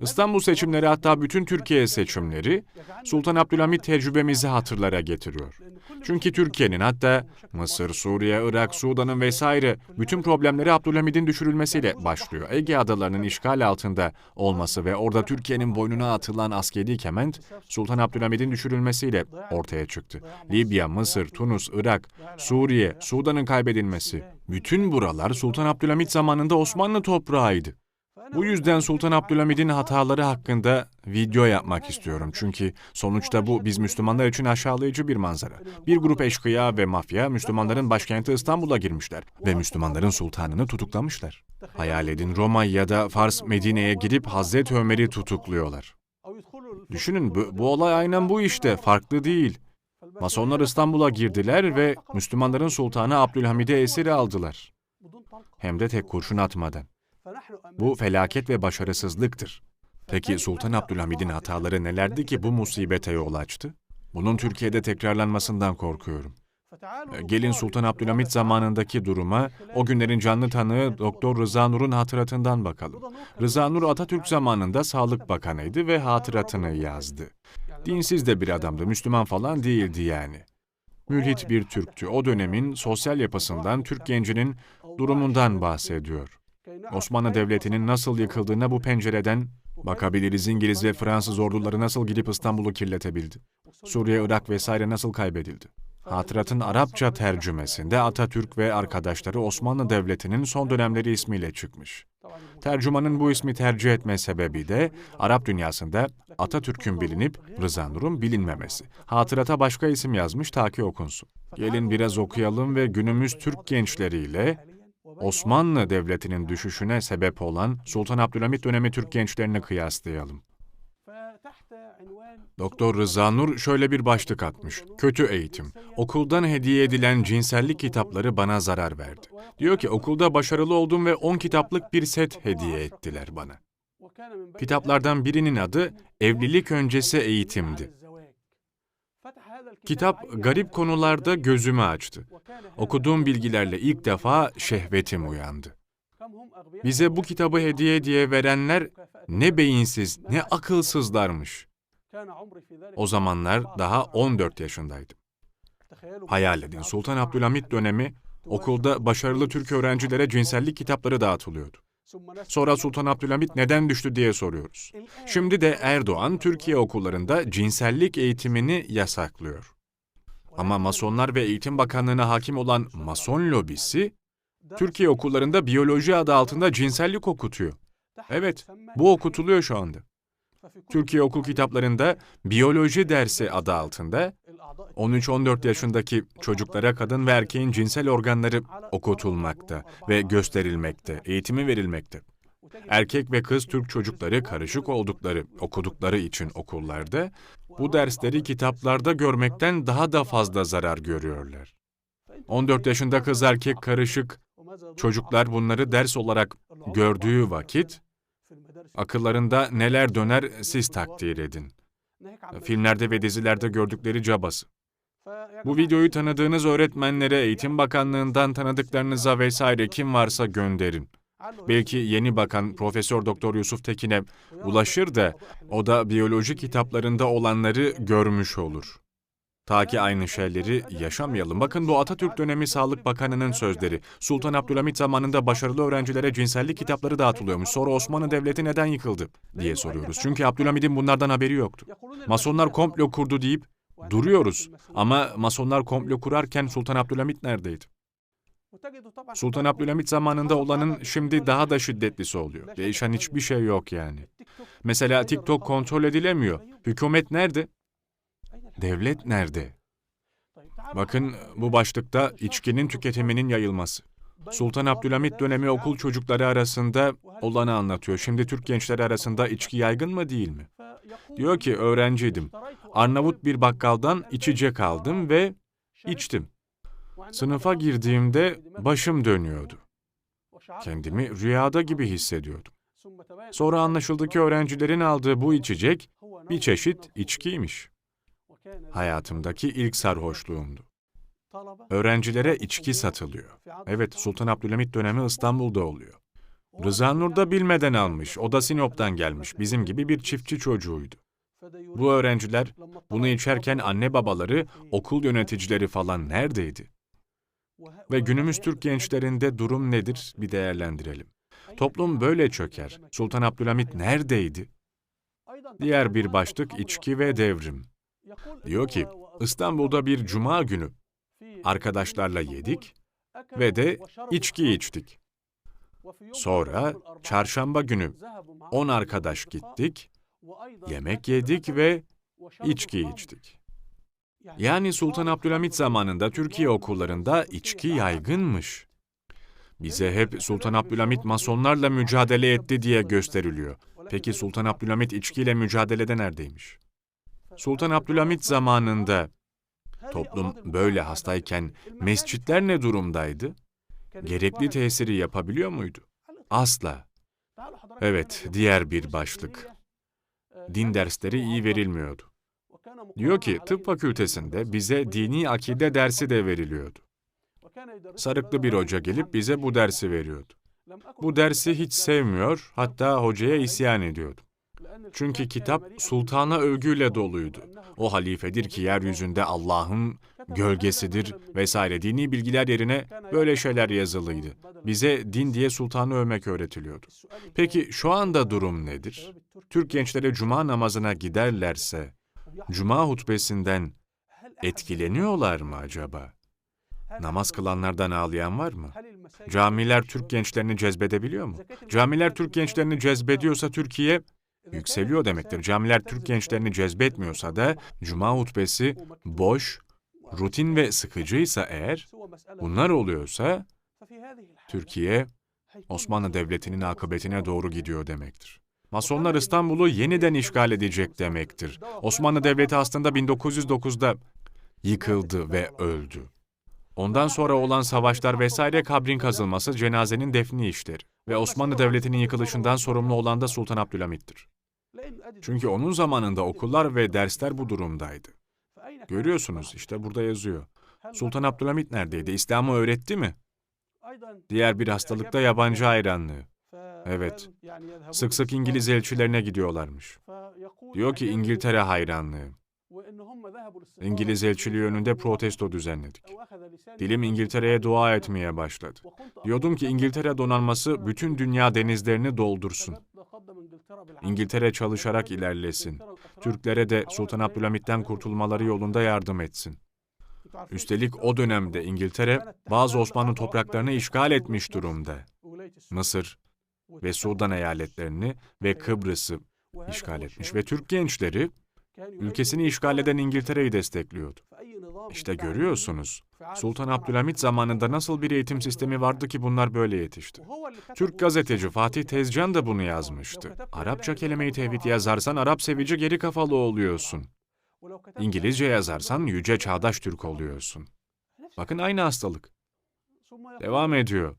İstanbul seçimleri hatta bütün Türkiye seçimleri Sultan Abdülhamit tecrübemizi hatırlara getiriyor. Çünkü Türkiye'nin hatta Mısır, Suriye, Irak, Sudan'ın vesaire bütün problemleri Abdülhamid'in düşürülmesiyle başlıyor. Ege adalarının işgal altında olması ve orada Türkiye'nin boynuna atılan askeri kement Sultan Abdülhamid'in düşürülmesiyle ortaya çıktı. Libya, Mısır, Tunus, Irak, Suriye, Sudan'ın kaybedilmesi. Bütün buralar Sultan Abdülhamit zamanında Osmanlı toprağıydı. Bu yüzden Sultan Abdülhamid'in hataları hakkında video yapmak istiyorum. Çünkü sonuçta bu biz Müslümanlar için aşağılayıcı bir manzara. Bir grup eşkıya ve mafya Müslümanların başkenti İstanbul'a girmişler ve Müslümanların sultanını tutuklamışlar. Hayal edin Roma ya da Fars Medine'ye girip Hazreti Ömer'i tutukluyorlar. Düşünün bu, bu olay aynen bu işte, farklı değil. Masonlar İstanbul'a girdiler ve Müslümanların sultanı Abdülhamid'i esir aldılar. Hem de tek kurşun atmadan. Bu felaket ve başarısızlıktır. Peki Sultan Abdülhamid'in hataları nelerdi ki bu musibete yol açtı? Bunun Türkiye'de tekrarlanmasından korkuyorum. E, Gelin Sultan Abdülhamit zamanındaki duruma, o günlerin canlı tanığı Doktor Rıza Nur'un hatıratından bakalım. Rıza Nur Atatürk zamanında Sağlık Bakanıydı ve hatıratını yazdı. Dinsiz de bir adamdı, Müslüman falan değildi yani. Mülhit bir Türktü. O dönemin sosyal yapısından, Türk gencinin durumundan bahsediyor. Osmanlı Devleti'nin nasıl yıkıldığına bu pencereden bakabiliriz. İngiliz ve Fransız orduları nasıl gidip İstanbul'u kirletebildi? Suriye, Irak vesaire nasıl kaybedildi? Hatıratın Arapça tercümesinde Atatürk ve arkadaşları Osmanlı Devleti'nin son dönemleri ismiyle çıkmış. Tercümanın bu ismi tercih etme sebebi de Arap dünyasında Atatürk'ün bilinip Rıza Nur'un bilinmemesi. Hatırata başka isim yazmış ta ki okunsun. Gelin biraz okuyalım ve günümüz Türk gençleriyle Osmanlı Devleti'nin düşüşüne sebep olan Sultan Abdülhamit dönemi Türk gençlerini kıyaslayalım. Doktor Rıza Nur şöyle bir başlık atmış. Kötü eğitim. Okuldan hediye edilen cinsellik kitapları bana zarar verdi. Diyor ki okulda başarılı oldum ve 10 kitaplık bir set hediye ettiler bana. Kitaplardan birinin adı Evlilik Öncesi Eğitim'di. Kitap garip konularda gözümü açtı. Okuduğum bilgilerle ilk defa şehvetim uyandı. Bize bu kitabı hediye diye verenler ne beyinsiz ne akılsızlarmış. O zamanlar daha 14 yaşındaydım. Hayal edin Sultan Abdülhamit dönemi okulda başarılı Türk öğrencilere cinsellik kitapları dağıtılıyordu. Sonra Sultan Abdülhamit neden düştü diye soruyoruz. Şimdi de Erdoğan Türkiye okullarında cinsellik eğitimini yasaklıyor. Ama Masonlar ve Eğitim Bakanlığı'na hakim olan Mason lobisi Türkiye okullarında biyoloji adı altında cinsellik okutuyor. Evet, bu okutuluyor şu anda. Türkiye okul kitaplarında biyoloji dersi adı altında 13-14 yaşındaki çocuklara kadın ve erkeğin cinsel organları okutulmakta ve gösterilmekte, eğitimi verilmekte. Erkek ve kız Türk çocukları karışık oldukları, okudukları için okullarda bu dersleri kitaplarda görmekten daha da fazla zarar görüyorlar. 14 yaşında kız erkek karışık çocuklar bunları ders olarak gördüğü vakit akıllarında neler döner siz takdir edin. Filmlerde ve dizilerde gördükleri cabası. Bu videoyu tanıdığınız öğretmenlere, Eğitim Bakanlığı'ndan tanıdıklarınıza vesaire kim varsa gönderin. Belki yeni bakan Profesör Doktor Yusuf Tekin'e ulaşır da o da biyoloji kitaplarında olanları görmüş olur. Ta ki aynı şeyleri yaşamayalım. Bakın bu Atatürk dönemi Sağlık Bakanı'nın sözleri. Sultan Abdülhamit zamanında başarılı öğrencilere cinsellik kitapları dağıtılıyormuş. Sonra Osmanlı Devleti neden yıkıldı diye soruyoruz. Çünkü Abdülhamid'in bunlardan haberi yoktu. Masonlar komplo kurdu deyip duruyoruz. Ama Masonlar komplo kurarken Sultan Abdülhamit neredeydi? Sultan Abdülhamit zamanında olanın şimdi daha da şiddetlisi oluyor. Değişen hiçbir şey yok yani. Mesela TikTok kontrol edilemiyor. Hükümet nerede? Devlet nerede? Bakın bu başlıkta içkinin tüketiminin yayılması. Sultan Abdülhamit dönemi okul çocukları arasında olanı anlatıyor. Şimdi Türk gençleri arasında içki yaygın mı değil mi? Diyor ki öğrenciydim. Arnavut bir bakkaldan içecek aldım ve içtim. Sınıfa girdiğimde başım dönüyordu. Kendimi rüyada gibi hissediyordum. Sonra anlaşıldı ki öğrencilerin aldığı bu içecek bir çeşit içkiymiş. Hayatımdaki ilk sarhoşluğumdu. Öğrencilere içki satılıyor. Evet, Sultan Abdülhamit dönemi İstanbul'da oluyor. Rıza Nur da bilmeden almış. O da Sinop'tan gelmiş. Bizim gibi bir çiftçi çocuğuydu. Bu öğrenciler bunu içerken anne babaları, okul yöneticileri falan neredeydi? Ve günümüz Türk gençlerinde durum nedir bir değerlendirelim. Toplum böyle çöker. Sultan Abdülhamit neredeydi? Diğer bir başlık içki ve devrim. Diyor ki, İstanbul'da bir cuma günü arkadaşlarla yedik ve de içki içtik. Sonra çarşamba günü 10 arkadaş gittik, yemek yedik ve içki içtik. Yani Sultan Abdülhamit zamanında Türkiye okullarında içki yaygınmış. Bize hep Sultan Abdülhamit masonlarla mücadele etti diye gösteriliyor. Peki Sultan Abdülhamit içkiyle mücadelede neredeymiş? Sultan Abdülhamit zamanında toplum böyle hastayken mescitler ne durumdaydı? Gerekli tesiri yapabiliyor muydu? Asla. Evet, diğer bir başlık. Din dersleri iyi verilmiyordu. Diyor ki tıp fakültesinde bize dini akide dersi de veriliyordu. Sarıklı bir hoca gelip bize bu dersi veriyordu. Bu dersi hiç sevmiyor, hatta hocaya isyan ediyordu. Çünkü kitap sultana övgüyle doluydu. O halifedir ki yeryüzünde Allah'ın gölgesidir vesaire dini bilgiler yerine böyle şeyler yazılıydı. Bize din diye sultanı övmek öğretiliyordu. Peki şu anda durum nedir? Türk gençleri cuma namazına giderlerse cuma hutbesinden etkileniyorlar mı acaba? Namaz kılanlardan ağlayan var mı? Camiler Türk gençlerini cezbedebiliyor mu? Camiler Türk gençlerini cezbediyorsa Türkiye yükseliyor demektir. Camiler Türk gençlerini cezbetmiyorsa da cuma hutbesi boş, rutin ve sıkıcıysa eğer, bunlar oluyorsa Türkiye Osmanlı Devleti'nin akıbetine doğru gidiyor demektir. Masonlar İstanbul'u yeniden işgal edecek demektir. Osmanlı Devleti aslında 1909'da yıkıldı ve öldü. Ondan sonra olan savaşlar vesaire kabrin kazılması, cenazenin defni işleri ve Osmanlı Devleti'nin yıkılışından sorumlu olan da Sultan Abdülhamit'tir. Çünkü onun zamanında okullar ve dersler bu durumdaydı. Görüyorsunuz işte burada yazıyor. Sultan Abdülhamit neredeydi? İslam'ı öğretti mi? Diğer bir hastalıkta yabancı hayranlığı. Evet. Sık sık İngiliz elçilerine gidiyorlarmış. Diyor ki İngiltere hayranlığı. İngiliz elçiliği önünde protesto düzenledik. Dilim İngiltere'ye dua etmeye başladı. Diyordum ki İngiltere donanması bütün dünya denizlerini doldursun. İngiltere çalışarak ilerlesin. Türklere de Sultan Abdülhamit'ten kurtulmaları yolunda yardım etsin. Üstelik o dönemde İngiltere bazı Osmanlı topraklarını işgal etmiş durumda. Mısır ve Sudan eyaletlerini ve Kıbrıs'ı işgal etmiş ve Türk gençleri ülkesini işgal eden İngiltere'yi destekliyordu. İşte görüyorsunuz, Sultan Abdülhamit zamanında nasıl bir eğitim sistemi vardı ki bunlar böyle yetişti. Türk gazeteci Fatih Tezcan da bunu yazmıştı. Arapça kelime-i tevhid yazarsan Arap sevici geri kafalı oluyorsun. İngilizce yazarsan yüce çağdaş Türk oluyorsun. Bakın aynı hastalık. Devam ediyor.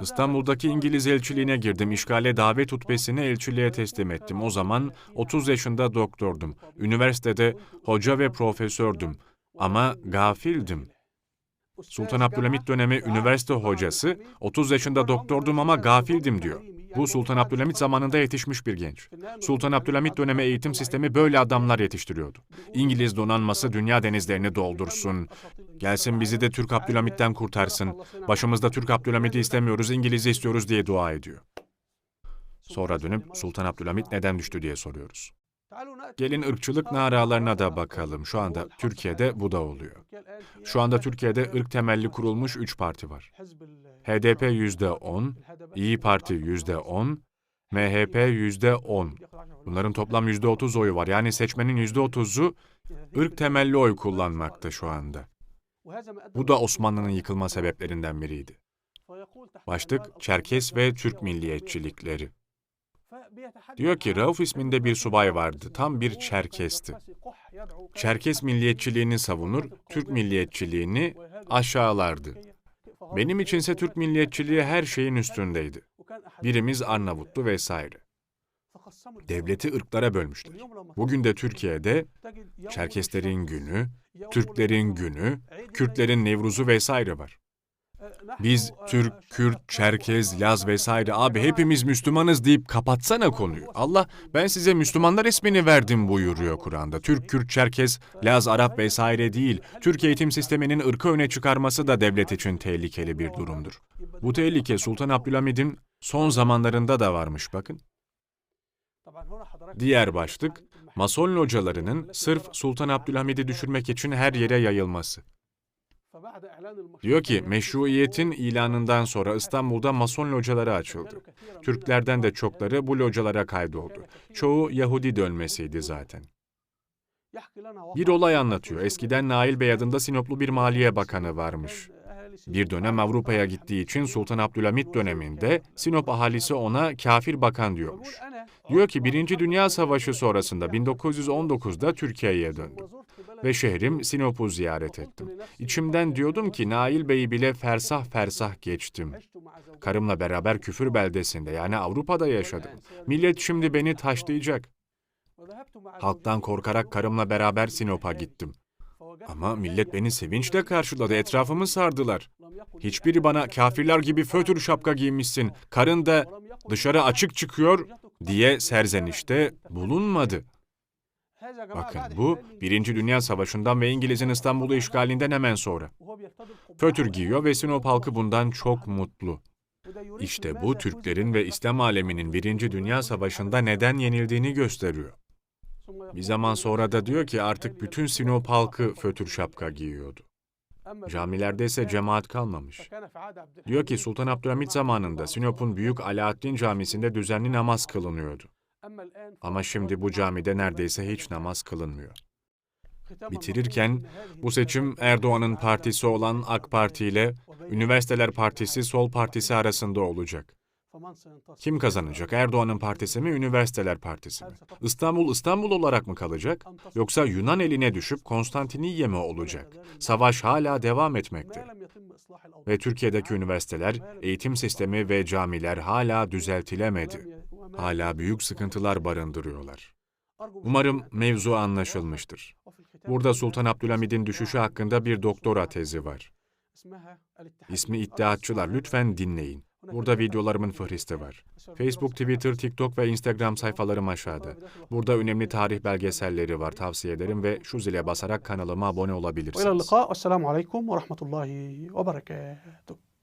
İstanbul'daki İngiliz elçiliğine girdim. İşgale davet hutbesini elçiliğe teslim ettim. O zaman 30 yaşında doktordum. Üniversitede hoca ve profesördüm. Ama gafildim. Sultan Abdülhamit dönemi üniversite hocası, 30 yaşında doktordum ama gafildim diyor. Bu Sultan Abdülhamit zamanında yetişmiş bir genç. Sultan Abdülhamit dönemi eğitim sistemi böyle adamlar yetiştiriyordu. İngiliz donanması dünya denizlerini doldursun. Gelsin bizi de Türk Abdülhamit'ten kurtarsın. Başımızda Türk Abdülhamit'i istemiyoruz, İngiliz'i istiyoruz diye dua ediyor. Sonra dönüp Sultan Abdülhamit neden düştü diye soruyoruz. Gelin ırkçılık naralarına da bakalım. Şu anda Türkiye'de bu da oluyor. Şu anda Türkiye'de ırk temelli kurulmuş üç parti var. HDP yüzde on, İyi Parti yüzde on, MHP yüzde on. Bunların toplam yüzde otuz oyu var. Yani seçmenin yüzde otuzu ırk temelli oy kullanmakta şu anda. Bu da Osmanlı'nın yıkılma sebeplerinden biriydi. Başlık Çerkes ve Türk milliyetçilikleri. Diyor ki Rauf isminde bir subay vardı, tam bir Çerkesti. Çerkes milliyetçiliğini savunur, Türk milliyetçiliğini aşağılardı. Benim içinse Türk milliyetçiliği her şeyin üstündeydi. Birimiz Arnavutlu vesaire. Devleti ırklara bölmüşler. Bugün de Türkiye'de Çerkeslerin günü, Türklerin günü, Kürtlerin Nevruz'u vesaire var. Biz Türk, Kürt, Çerkez, Laz vesaire abi hepimiz Müslümanız deyip kapatsana konuyu. Allah ben size Müslümanlar ismini verdim buyuruyor Kur'an'da. Türk, Kürt, Çerkez, Laz, Arap vesaire değil. Türk eğitim sisteminin ırkı öne çıkarması da devlet için tehlikeli bir durumdur. Bu tehlike Sultan Abdülhamid'in son zamanlarında da varmış bakın. Diğer başlık, Mason localarının sırf Sultan Abdülhamid'i düşürmek için her yere yayılması. Diyor ki meşruiyetin ilanından sonra İstanbul'da Mason locaları açıldı. Türklerden de çokları bu localara kaydoldu. Çoğu Yahudi dönmesiydi zaten. Bir olay anlatıyor. Eskiden Nail Bey adında Sinoplu bir maliye bakanı varmış. Bir dönem Avrupa'ya gittiği için Sultan Abdülhamit döneminde Sinop ahalisi ona kafir bakan diyormuş. Diyor ki Birinci Dünya Savaşı sonrasında 1919'da Türkiye'ye döndüm. Ve şehrim Sinop'u ziyaret ettim. İçimden diyordum ki Nail Bey'i bile fersah fersah geçtim. Karımla beraber küfür beldesinde yani Avrupa'da yaşadım. Millet şimdi beni taşlayacak. Halktan korkarak karımla beraber Sinop'a gittim. Ama millet beni sevinçle karşıladı, etrafımı sardılar. Hiçbiri bana kafirler gibi fötür şapka giymişsin, karın da dışarı açık çıkıyor diye serzenişte bulunmadı. Bakın bu Birinci Dünya Savaşı'ndan ve İngiliz'in İstanbul'u işgalinden hemen sonra. Fötür giyiyor ve Sinop halkı bundan çok mutlu. İşte bu Türklerin ve İslam aleminin Birinci Dünya Savaşı'nda neden yenildiğini gösteriyor. Bir zaman sonra da diyor ki artık bütün Sinop halkı fötür şapka giyiyordu. Camilerde ise cemaat kalmamış. Diyor ki Sultan Abdülhamit zamanında Sinop'un Büyük Alaaddin Camisi'nde düzenli namaz kılınıyordu. Ama şimdi bu camide neredeyse hiç namaz kılınmıyor. Bitirirken bu seçim Erdoğan'ın partisi olan AK Parti ile Üniversiteler Partisi Sol Partisi arasında olacak. Kim kazanacak? Erdoğan'ın partisi mi, Üniversiteler Partisi mi? İstanbul İstanbul olarak mı kalacak? Yoksa Yunan eline düşüp Konstantiniyye mi olacak? Savaş hala devam etmekte. Ve Türkiye'deki üniversiteler, eğitim sistemi ve camiler hala düzeltilemedi. Hala büyük sıkıntılar barındırıyorlar. Umarım mevzu anlaşılmıştır. Burada Sultan Abdülhamid'in düşüşü hakkında bir doktora tezi var. İsmi İttihatçılar. Lütfen dinleyin. Burada videolarımın fahristi var. Facebook, Twitter, TikTok ve Instagram sayfalarım aşağıda. Burada önemli tarih belgeselleri var tavsiye ederim ve şu zile basarak kanalıma abone olabilirsiniz. Ve rahmetullahi ve berekatuhu.